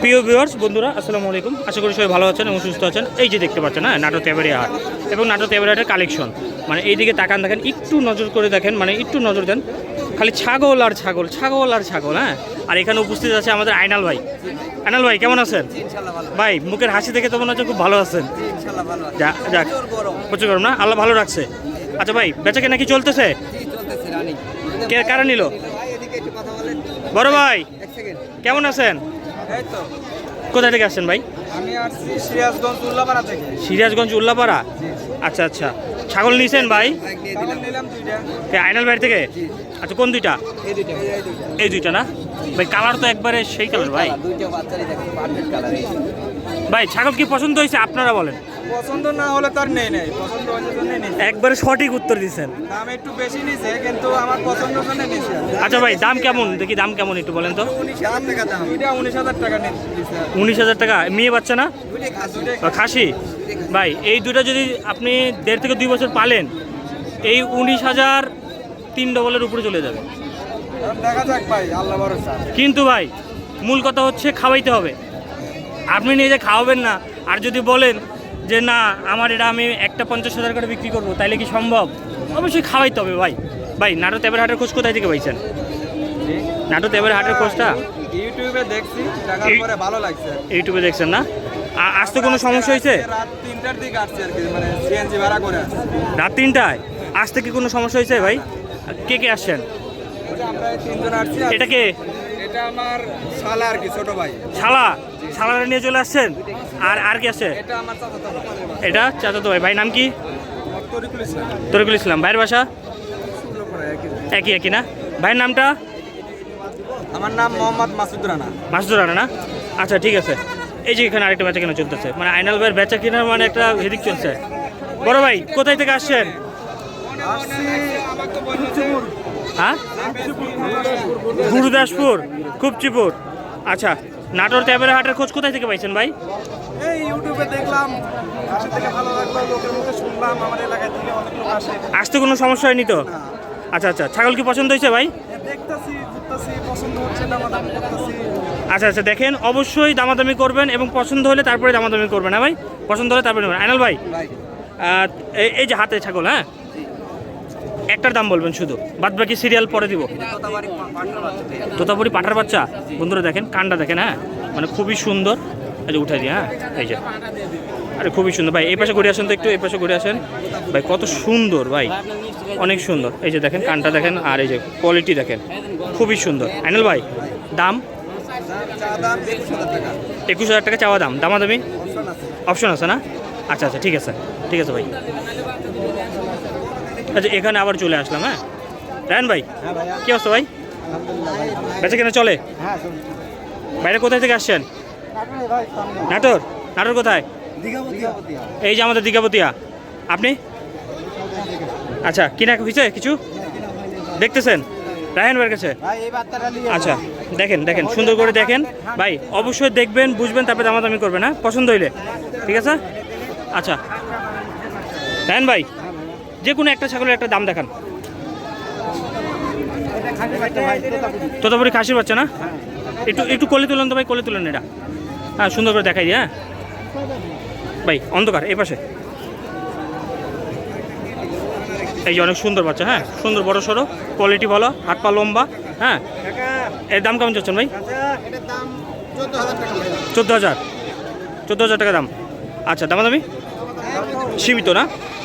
প্রিয় ভিউয়ার্স বন্ধুরা আসসালামু আলাইকুম। আশা করি সবাই ভালো আছেন এবং সুস্থ আছেন। এই যে দেখতে পাচ্ছেন হ্যাঁ নাটো তেবারি হাট এবং নাটো তেবারি হাটের কালেকশন মানে এইদিকে তাকান দেখেন একটু নজর করে দেখেন মানে একটু নজর দেন খালি ছাগল আর ছাগল ছাগল আর ছাগল হ্যাঁ? আর এখানে উপস্থিত আছে আমাদের আইনাল ভাই। আইনাল ভাই কেমন আছেন? ভাই মুখের হাসি দেখে তো মনে হচ্ছে খুব ভালো আছেন। যাক প্রচুর গরম। না? আল্লাহ ভালো রাখছে। আচ্ছা ভাই বেচাকে নাকি চলতেছে? কারা নিল? বড় ভাই কেমন আছেন? কোথা থেকে আসছেন ভাই? আমি আসছি সিরাজগঞ্জ উল্লাপাড়া থেকে। সিরাজগঞ্জ উল্লাপাড়া? আচ্ছা আচ্ছা। ছাগল নিয়েছেন ভাই? আইনাল বাড়ি থেকে? আচ্ছা কোন দুইটা? এই দুইটা। দুইটা এই দুইটা না? ভাই কালার তো একবারে সেই কালার ভাই। ভাই ছাগল কি পছন্দ হয়েছে আপনারা বলেন। পছন্দ না হলে তার নেই নেই পছন্দ হয়েছে জন্য নেই একবারে সঠিক উত্তর দিচ্ছেন দাম একটু বেশি নিছে কিন্তু আমার পছন্দ জন্য নিছে। আচ্ছা ভাই দাম কেমন? দেখি দাম কেমন একটু বলেন তো। উনিশ হাজার টাকা দাম। এটা উনিশ হাজার টাকা নিচ্ছে উনিশ হাজার টাকা। মেয়ে বাচ্চা না? খাসি। ভাই এই দুটো যদি আপনি দেড় থেকে দুই বছর পালেন এই উনিশ হাজার তিন ডবলের উপরে চলে যাবে। দেখা যাক ভাই আল্লাহ কিন্তু ভাই মূল কথা হচ্ছে খাওয়াইতে হবে। আপনি নিজে খাওয়াবেন না। আর যদি বলেন যে না আমার এটা আমি একটা পঞ্চাশ হাজার করে বিক্রি করব তাইলে কি সম্ভব? অবশ্যই খাওয়াইতে হবে ভাই। ভাই নাটো তেবের হাটের খোঁজ কোথায় থেকে পাইছেন? নাটো তেবের হাটের খোঁজটা? ইউটিউবে দেখছি দেখার পরে ভালো লাগছে। ইউটিউবে দেখছেন না? আসতে কোনো সমস্যা হয়েছে রাত তিনটার দিকে আসছে আর কি মানে সিএনজি ভাড়া করে আসছে। রাত তিনটায়? আসতে কি কোনো সমস্যা হয়েছে ভাই? কে কে আসছেন? এটা কে? এটা আমার শালা আর কি ছোট ভাই। শালা? শালারা নিয়ে চলে আসছেন? আর আর কি আছে? এটা আমার চাচাতো ভাই। এটা চাচাতো ভাই। ভাই নাম কি? তরিকুল ইসলাম। তরিকুল ইসলাম। ভাইয়ের বাসা? একই। একই না? ভাইয়ের নামটা? আমার নাম মোহাম্মদ মাসুদ রানা। মাসুদুর রানা না? আচ্ছা ঠিক আছে। এই যে এখানে আরেকটা বেচা কেনা চলতেছে। মানে আইনাল ভাইয়ের বেচা কেনার মানে একটা হেদিক চলছে। বড় ভাই কোথায় থেকে আসছেন? হ্যাঁ? গুরুদাসপুর খুবচিপুর আচ্ছা নাটোর ট্যাবের হাটের খোঁজ কোথায় থেকে পাইছেন ভাই? এই ইউটিউবে দেখলাম থেকে ভালো লাগল লোকের মুখে শুনলাম আমার এলাকায় থেকে অনেক লোক আসে। আসতে কোনো সমস্যা হয়নি তো? আচ্ছা আচ্ছা ছাগল কি পছন্দ হয়েছে ভাই? দেখতেছি ঘুরতেছি পছন্দ হচ্ছে না করতেছি। আচ্ছা আচ্ছা দেখেন অবশ্যই দামাদামি করবেন এবং পছন্দ হলে তারপরে দামাদামি করবেন হ্যাঁ ভাই? পছন্দ হলে তারপরে আইনাল ভাই এই যে হাতে ছাগল হ্যাঁ? একটার দাম বলবেন শুধু? বাদ বাকি সিরিয়াল পরে দিব। তোতাপুরি পাঠার বাচ্চা? বন্ধুরা দেখেন কানটা দেখেন হ্যাঁ? মানে খুবই সুন্দর। এই যে উঠাই দিই হ্যাঁ? এই যে। আরে খুবই সুন্দর। ভাই এই পাশে ঘুরে আসেন তো একটু এই পাশে ঘুরে আসেন। ভাই কত সুন্দর ভাই। অনেক সুন্দর। এই যে দেখেন কানটা দেখেন আর এই যে কোয়ালিটি দেখেন খুবই সুন্দর। আইনাল ভাই দাম? একুশ হাজার টাকা চাওয়া দাম। দামাদামি? অপশন আছে না? আচ্ছা আচ্ছা ঠিক আছে। ঠিক আছে ভাই। আচ্ছা এখানে আবার চলে আসলাম হ্যাঁ? রায়ন ভাই হ্যাঁ কি অবস্থা ভাই? বেচা কেনা চলে? হ্যাঁ বাইরে কোথায় থেকে আসছেন? নাটোর নাটোর? কোথায়? এই যে আমাদের দীঘাপতিয়া। আপনি? আচ্ছা কিনা হয়েছে কিছু? দেখতেছেন? রায়ন ভাইয়ের কাছে? আচ্ছা দেখেন দেখেন সুন্দর করে দেখেন। ভাই অবশ্যই দেখবেন বুঝবেন তারপরে দামাদামি করবেন হ্যাঁ? পছন্দ হইলে। ঠিক আছে? আচ্ছা। রায়ন ভাই যে কোনো একটা ছাগলের একটা দাম দেখান। তোতাপুরি খাসির বাচ্চা না? একটু একটু কোলে তুলেন তো ভাই, কোলে তুলেন এটা। হ্যাঁ সুন্দর করে দেখাই হ্যাঁ। ভাই, অন্ধকার, এই পাশে। এই যে অনেক সুন্দর বাচ্চা হ্যাঁ সুন্দর, বড় সড়ো কোয়ালিটি ভালো, হাত পা লম্বা হ্যাঁ। এর দাম কেমন চাচ্ছেন ভাই? চোদ্দ হাজার। চোদ্দ হাজার টাকা দাম। আচ্ছা দাম দামি সীমিত না?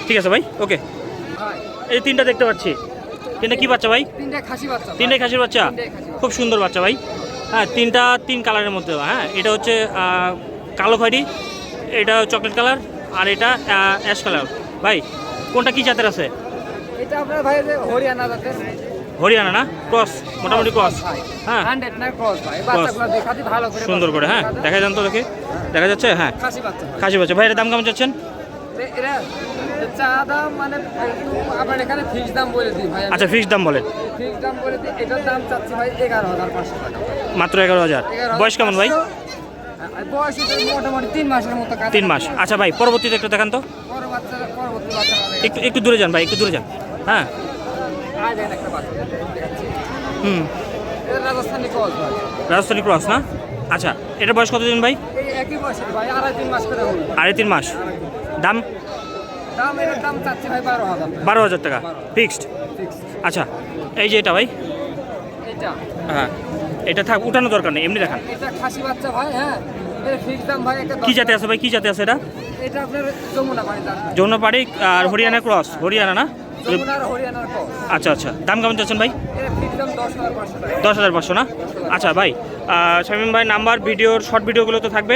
ঠিক আছে ভাই, ওকে। এই তিনটা দেখতে পাচ্ছি। তিনটা কি বাচ্চা ভাই? তিনটা তিনটাই খাসির বাচ্চা? খুব সুন্দর বাচ্চা ভাই। হ্যাঁ তিনটা তিন কালারের মধ্যে হ্যাঁ এটা হচ্ছে কালো খয়েরি এটা চকলেট কালার আর এটা অ্যাশ কালার। ভাই কোনটা কি জাতের আছে? এটা আপনার ভাই হরিয়ানা জাতের। হরিয়ানা না? ক্রস মোটামুটি ক্রস। হ্যাঁ। সুন্দর করে হ্যাঁ দেখা যান তো দেখে। দেখা যাচ্ছে হ্যাঁ। খাসি বাচ্চা ভাই। এর দাম কেমন এরা চা দাম মানে আপনার এখানে ফিক্স দাম বলে দিই ভাই। আচ্ছা ফিক্সড দাম বলেন। ফিক্স দাম বলে দিই এটার দাম চাচ্ছি ভাই এগারো হাজার পাঁচশো টাকা। মাত্র এগারো হাজার। বয়স কেমন ভাই? বয়স মোটামুটি তিন মাসের মতো তিন মাস। আচ্ছা ভাই পরবর্তীতে একটু দেখান তো। একটু একটু দূরে যান ভাই একটু দূরে যান। হ্যাঁ। হুম। রাজস্থানি ক্রস না? আচ্ছা এটা বয়স কতদিন ভাই? আড়াই তিন মাস। দাম? বারো হাজার টাকা। ফিক্সড আচ্ছা এই যে এটা ভাই? এটা। হ্যাঁ এটা থাক উঠানো দরকার নেই এমনি দেখান। এটা খাসি বাচ্চা ভাই হ্যাঁ। এর ফিক্স দাম ভাই একটা কি জাতে আছে ভাই কি জাতে আছে এটা? এটা আপনার যমুনা ভাই দাম যৌনপাড়ি আর হরিয়ানা ক্রস হরিয়ানা না? আচ্ছা আচ্ছা দাম কেমন চাচ্ছেন ভাই? দশ হাজার পাঁচশো না? আচ্ছা ভাই শামীম ভাই নাম্বার ভিডিওর শর্ট ভিডিওগুলো তো থাকবে।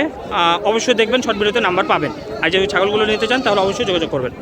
অবশ্যই দেখবেন শর্ট ভিডিওতে নাম্বার পাবেন। আর যদি ছাগলগুলো নিতে চান তাহলে অবশ্যই যোগাযোগ করবেন।